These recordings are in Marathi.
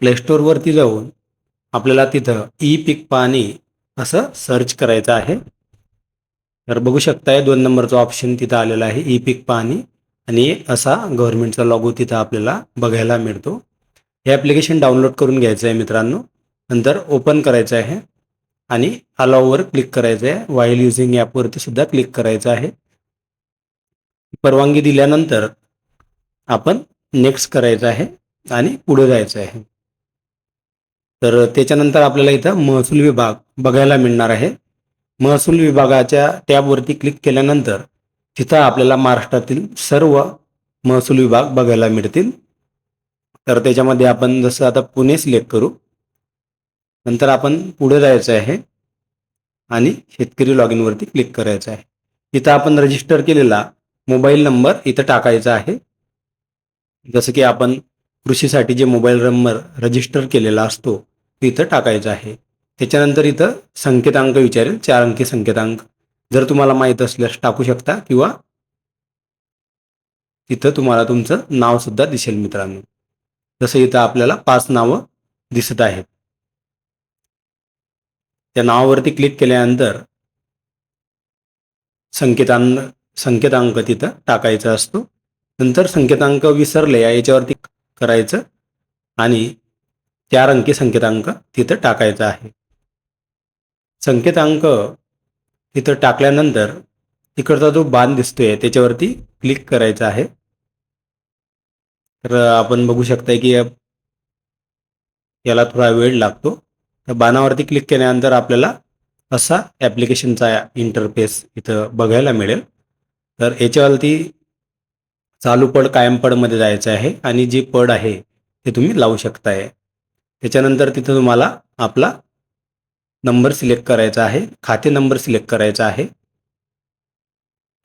प्लेस्टोरवरती जाऊन आपल्याला तिथं ई पीक पाणी असं सर्च करायचं आहे. तर बघू शकताय दोन नंबरचा ऑप्शन तिथं आलेला आहे ई पीक पाणी. आणि असा गव्हर्नमेंटचा लॉगो तिथं आपल्याला बघायला मिळतो. हे ॲप्लिकेशन डाउनलोड करून घ्यायचं आहे मित्रांनो. नंतर ओपन करायचं आहे. आणि अलाववर क्लिक करायचं आहे. वाईल युझिंग ॲपवरती सुद्धा क्लिक करायचं आहे. परवानगी दिल्यानंतर आपण नेक्स्ट करायचं आहे. आणि पुढे जायचं आहे. तर त्याच्यानंतर आपल्याला इथं महसूल विभाग बघायला मिळणार आहे. महसूल विभागाच्या टॅबवरती क्लिक केल्यानंतर तिथं आपल्याला महाराष्ट्रातील सर्व महसूल विभाग बघायला मिळतील. तर त्याच्यामध्ये आपण जसं आता पुणे सिलेक्ट करू नंतर आपण पुढे जायचं आहे आणि शेतकरी लॉग इनवरती क्लिक करायचं आहे. इथं आपण रजिस्टर केलेला मोबाईल नंबर इथं टाकायचा आहे. जसं की आपण कृषीसाठी जे मोबाईल नंबर रजिस्टर केलेला असतो इथं टाकायचं आहे. त्याच्यानंतर इथं संकेतांक विचारेल. चार अंकी संकेतांक. जर तुम्हाला माहीत असल्यास टाकू शकता किंवा तिथं तुम्हाला तुमचं नाव सुद्धा दिसेल मित्रांनो. जसं इथं आपल्याला पाच नावं दिसत आहेत. त्या नावावरती क्लिक केल्यानंतर संकेतांक संकेतांक तिथं टाकायचा असतो. नंतर संकेतांक विसरले याच्यावरती करायचं आणि चार अंकी संकेतांक तिथं टाकायचा आहे. संकेतांक तिथं टाकल्यानंतर तिकडचा जो बाण दिसतोय त्याच्यावरती क्लिक करायचा आहे. तर आपण बघू शकताय की याला थोडा वेळ लागतो. त्या बाणावरती क्लिक केल्यानंतर आपल्याला असा ॲप्लिकेशनचा इंटरफेस इथं बघायला मिळेल. तर याच्यावरती चालू पड कायम पडमध्ये जायचं आहे आणि जे पड आहे ते तुम्ही लावू शकताय. त्याच्यानंतर तिथं तुम्हाला आपला नंबर सिलेक्ट करायचा आहे खाते नंबर सिलेक्ट करायचा आहे.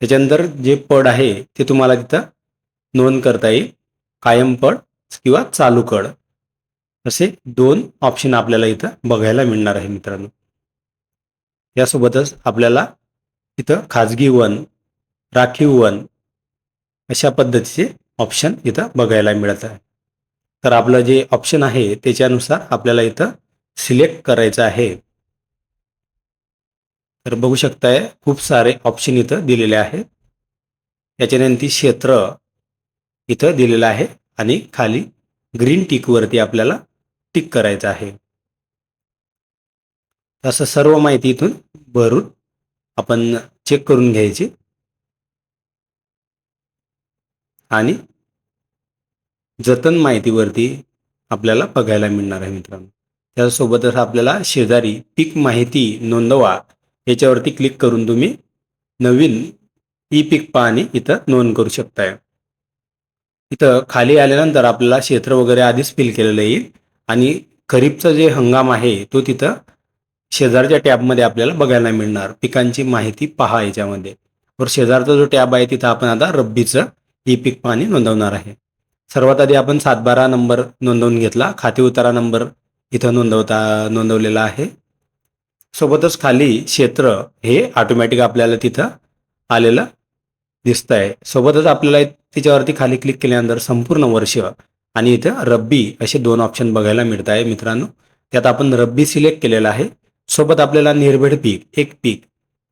त्याच्यानंतर जे पड आहे ते तुम्हाला तिथं नोंद करता येईल. कायम पड किंवा चालू कड. असे दोन ऑप्शन आपल्याला इथं बघायला मिळणार आहे मित्रांनो. यासोबतच आपल्याला इथं खाजगी वन राखीव वन अशा पद्धतीचे ऑप्शन इथं बघायला मिळत आहे. तर आपलं जे ऑप्शन आहे त्याच्यानुसार आपल्याला इथं सिलेक्ट करायचं आहे. तर बघू शकताय खूप सारे ऑप्शन इथं दिलेले आहेत. त्याच्यानंतर क्षेत्र इथं दिलेलं आहे आणि खाली ग्रीन टिकवरती आपल्याला टिक करायचं आहे. असं सर्व माहिती इथून भरून आपण चेक करून घ्यायची. आणि जतन माहितीवरती आपल्याला बघायला मिळणार आहे मित्रांनो. त्यासोबतच आपल्याला शेजारी पीक माहिती नोंदवा याच्यावरती क्लिक करून तुम्ही नवीन ई पीक पाहणी इथं नोंद करू शकताय. इथं खाली आल्यानंतर आपल्याला क्षेत्र वगैरे आधीच फिल केलेलं येईल आणि खरीपचा जे हंगाम आहे तो तिथं शेजारच्या टॅबमध्ये आपल्याला बघायला मिळणार. पिकांची माहिती पहा याच्यामध्ये. वर शेजारचा जो टॅब आहे तिथं आपण आता रब्बीचं ई पीक पाणी नोंदवणार आहे. सर्वात आधी आपण सातबारा नंबर नोंदवून घेतला. खाते उतारा नंबर इथं नोंदवता नोंदवलेला आहे. सोबतच खाली क्षेत्र हे ऑटोमॅटिक आपल्याला तिथं आलेलं दिसत आहे सोबतच आपल्याला त्याच्यावरती खाली क्लिक केल्यानंतर संपूर्ण वर्ष आणि इथं रब्बी असे दोन ऑप्शन बघायला मिळत आहे मित्रांनो. त्यात आपण रब्बी सिलेक्ट केलेला आहे. सोबत आपल्याला निर्भेड पीक एक पीक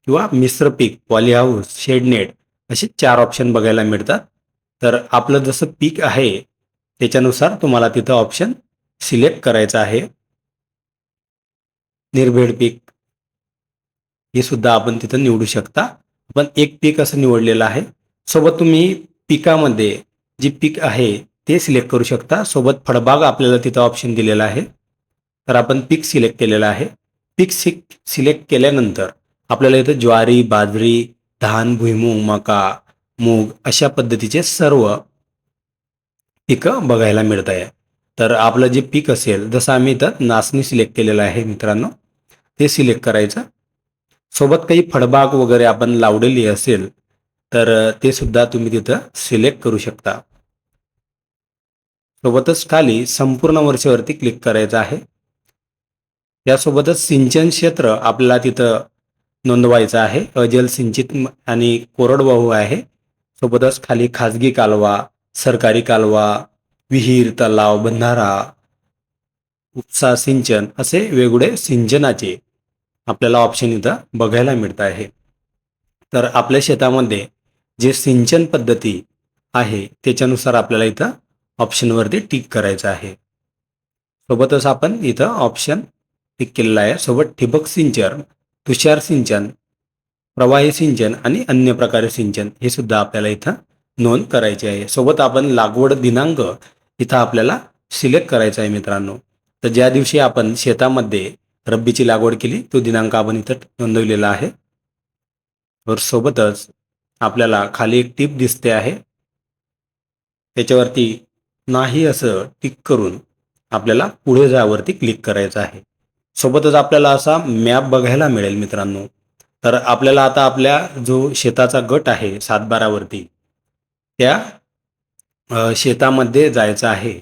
किंवा मिश्र पीक पॉली हाऊस शेडनेट असे चार ऑप्शन बघायला मिळतात. तर आपलं जसं पीक आहे त्याच्यानुसार तुम्हाला तिथं ऑप्शन सिलेक्ट करायचं आहे. निर्भेड पीक हे सुद्धा आपण तिथं निवडू शकता. आपण एक पीक असं निवडलेलं आहे. सोबत तुम्ही पिकामध्ये जे पीक आहे ते सिलेक्ट करू शकता. सोबत फळबाग आपल्याला तिथं ऑप्शन दिलेला आहे. तर आपण पीक सिलेक्ट केलेलं आहे. पीक सिक सिलेक्ट केल्यानंतर आपल्याला इथं ज्वारी बाजरी धान भुईमूग मका मूग अशा पद्धतीचे सर्व पिकं बघायला मिळत आहे. तर आपलं जे पीक असेल जसं आम्ही इथं नाचणी सिलेक्ट केलेलं आहे मित्रांनो ते सिलेक्ट करायचं. सोबत काही फळबाग वगैरे आपण लावलेली असेल तर ते सुद्धा तुम्ही तिथं सिलेक्ट करू शकता. सोबतच खाली संपूर्ण वर्षावरती क्लिक करायचं आहे. यासोबतच सिंचन क्षेत्र आपल्याला तिथं नोंदवायचं आहे. अजल सिंचित आणि कोरडवाहू आहे. सोबतच खाली खाजगी कालवा सरकारी कालवा विहीर तलाव बंधारा उपसा सिंचन असे वेगवेगळे सिंचनाचे आपल्याला ऑप्शन इथं बघायला मिळत आहे. तर आपल्या शेतामध्ये जे सिंचन पद्धती आहे त्याच्यानुसार आपल्याला इथं ऑप्शनवरती टिक करायचं आहे. सोबतच आपण इथं ऑप्शन टिक केलेला आहे. सोबत ठिबक सिंचन तुषार सिंचन प्रवाही सिंचन आणि अन्य प्रकारे सिंचन हे सुद्धा आपल्याला इथं नोंद करायची आहे. सोबत आपण लागवड दिनांक इथं आपल्याला सिलेक्ट करायचा आहे मित्रांनो. तर ज्या दिवशी आपण शेतामध्ये रब्बीची लागवड केली तो दिनांक आपण इथं नोंदवलेला आहे. तर सोबतच आपल्याला खाली एक टीप दिसते आहे. त्याच्यावरती नाही असं टिक करून आपल्याला पुढे जावरती क्लिक करायचं आहे. सोबतच आपल्याला असा मॅप बघायला मिळेल मित्रांनो. तर आपल्याला आता आपल्या जो शेताचा गट आहे सातबारावरती त्या शेतामध्ये जायचं आहे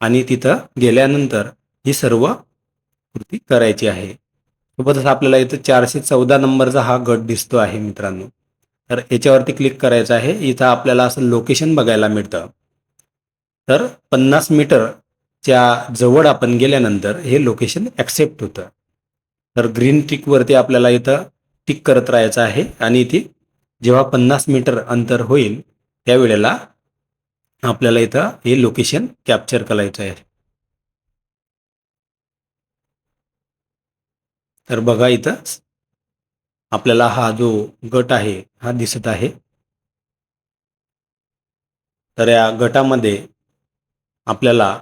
आणि तिथं गेल्यानंतर ही सर्व कृती करायची आहे. सोबतच आपल्याला इथं चारशे चौदा नंबरचा हा गट दिसतो आहे मित्रांनो. तर याच्यावरती क्लिक करायचं आहे. इथं आपल्याला असं लोकेशन बघायला मिळतं. तर पन्नास मीटरच्या जवळ आपण गेल्यानंतर हे लोकेशन ॲक्सेप्ट होतं. तर ग्रीन टिकवरती आपल्याला इथं टिक करत राहायचं आहे. आणि इथे जेव्हा पन्नास मीटर अंतर होईल त्यावेळेला आपल्याला इथं हे लोकेशन कॅप्चर करायचं आहे. तर बघा इथं आपल्याला हा जो गट आहे हा दिसत आहे. तर या गटामध्ये आपल्याला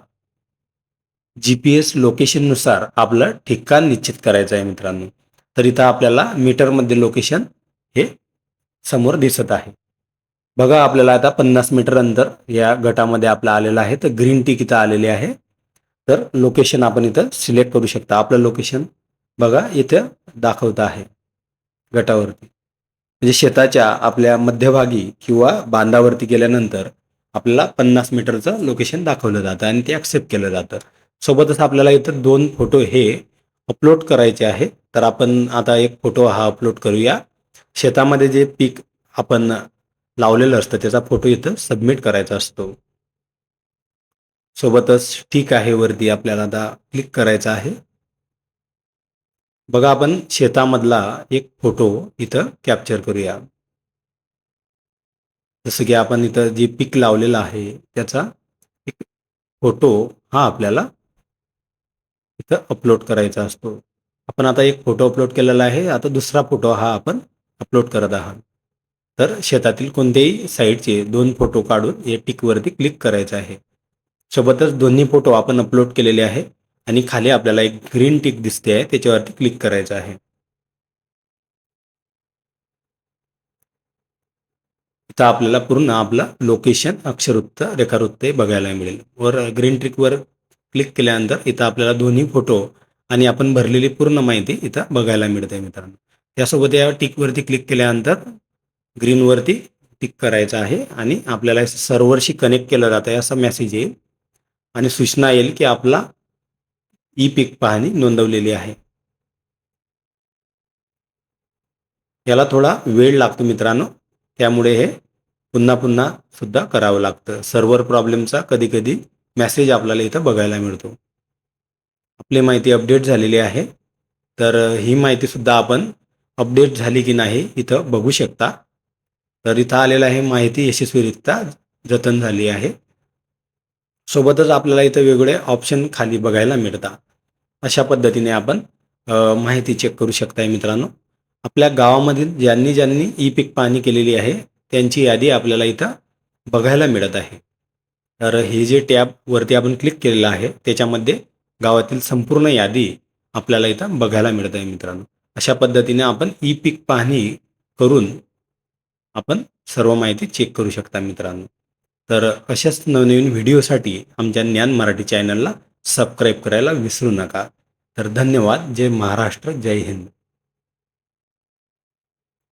जी पी एस लोकेशननुसार आपलं ठिकाण निश्चित करायचं आहे मित्रांनो. तर इथं आपल्याला मीटरमध्ये लोकेशन हे समोर दिसत आहे. बघा आपल्याला आता पन्नास मीटर अंतर या गटामध्ये आपलं आलेलं आहे. तर ग्रीन टी इथं आलेली आहे. तर लोकेशन आपण इथं सिलेक्ट करू शकता. आपलं लोकेशन बघा इथं दाखवत आहे गटावरती. म्हणजे शेताच्या आपल्या मध्यभागी किंवा बांधावरती गेल्यानंतर आपल्याला पन्नास मीटरचं लोकेशन दाखवलं जातं आणि ते ॲक्सेप्ट केलं जातं. सोबतच आपल्याला इथं दोन फोटो हे अपलोड करायचे आहे तर आपण आता एक फोटो हा अपलोड करूया. शेतामध्ये जे पीक आपण लावलेलं असतं त्याचा फोटो इथं सबमिट करायचा असतो. सोबतच ठीक आहे वरती आपल्याला आता क्लिक करायचं आहे. बघा आपण शेतामधला एक फोटो इथं कॅप्चर करूया. जसं की आपण इथं जे पीक लावलेलं आहे त्याचा एक फोटो हा आपल्याला इथं अपलोड करायचा असतो. आपण आता एक फोटो अपलोड केलेला आहे आता दुसरा फोटो हा आपण अपलोड करत आहात. तर शेतातील कोणत्याही साईडचे दोन फोटो काढून या टिकवरती क्लिक करायचं आहे. सोबतच दोन्ही फोटो आपण अपलोड केलेले आहे आणि खाली आपल्याला एक ग्रीन टिक दिसते आहे त्याच्यावरती क्लिक करायचं आहे. इथं आपल्याला पूर्ण आपला लोकेशन अक्षरवृत्त रेखावृत्त हे बघायला मिळेल. वर ग्रीन टिकवर क्लिक केल्यानंतर इथं आपल्याला दोन्ही फोटो आणि आपण भरलेली पूर्ण माहिती इथं बघायला मिळते मित्रांनो. त्यासोबत या टिकवरती क्लिक केल्यानंतर ग्रीनवरती टिक करायचं आहे आणि आपल्याला सर्व्हरशी कनेक्ट केलं जातं आहे असा मेसेज येईल. आणि सूचना येईल की आपला ई पिक पाहणी नोंदवलेली आहे. याला थोडा वेळ लागतो मित्रांनो. त्यामुळे हे पुन्हा पुन्हा सुद्धा करावं लागतं. सर्व्हर प्रॉब्लेमचा कधी कधी मेसेज आपल्याला इथं बघायला मिळतो. आपली माहिती अपडेट झालेली आहे. तर ही माहितीसुद्धा आपण अपडेट झाली की नाही इथं बघू शकता. तर इथं आलेलं आहे माहिती यशस्वीरित्या जतन झाली आहे. सोबतच आपल्याला इथं वेगवेगळे ऑप्शन खाली बघायला मिळतात. अशा पद्धतीने आपण माहिती चेक करू शकताय मित्रांनो. आपल्या गावामधील ज्यांनी ज्यांनी ई पीक पाहणी केलेली आहे त्यांची यादी आपल्याला इथं बघायला मिळत आहे. तर हे जे टॅब वरती आपण क्लिक केलेलं आहे त्याच्यामध्ये गावातील संपूर्ण यादी आपल्याला इथं बघायला मिळत आहे मित्रांनो. अशा पद्धतीने आपण ई पीक पाहणी करून आपण सर्व माहिती चेक करू शकता मित्रांनो. तर अशाच नवनवीन व्हिडिओसाठी आमच्या ज्ञान मराठी चॅनलला सबस्क्राईब करायला विसरू नका. तर धन्यवाद. जय महाराष्ट्र. जय हिंद.